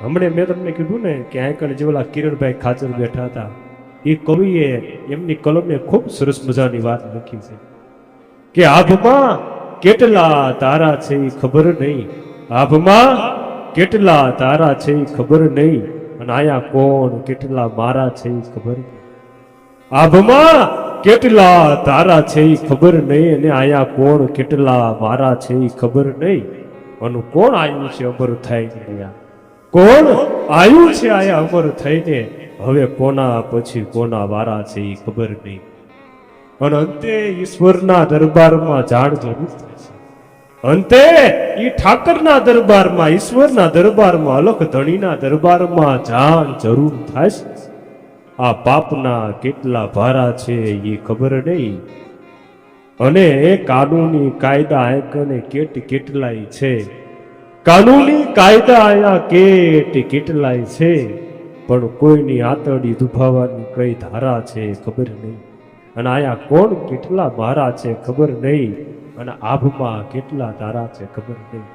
હમણે મેં તમને કીધું ને કે આંકણ જેવલા કિરણભાઈ ખાચર બેઠા હતા, એ કવિએ એમની કલમે ખૂબ સરસ મજાની વાત લખી છે કે, આભમાં કેટલા તારા છે એ ખબર નહીં, આભમાં કેટલા તારા છે એ ખબર નહીં, અને આયા કોણ, કેટલા મારા છે એ ખબર આભમાં કેટલા તારા છે એ ખબર નહીં, અને આયા કોણ, કેટલા મારા છે એ ખબર નહીં, અને કોણ આવ્યું છે અમર થાય અહીંયા કોણ? આવ્યું છે આયા અમર થઈને. હવે કોના પછી કોના વારા છે એ ખબર નહીં. અને અંતે ઈશ્વરના દરબારમાં જાણ જરૂર થશે અંતે એ ઠાકરના દરબારમાં, ઈશ્વરના દરબારમાં, અલખ ધણીના દરબારમાં જાણ જરૂર થશે આ પાપના કેટલા ભારા છે એ ખબર નહીં. અને કાનૂની કાયદા આંકને કેટ કેટલાય છે. કાનૂની કાયદા અહીંયા કેટ કેટલાય છે, પણ કોઈની આતડી દુભાવાની કઈ ધારા છે ખબર નહીં. અને આયા કોણ કેટલા મારા છે ખબર નહીં, અને આભમાં કેટલા તારા છે ખબર નહીં.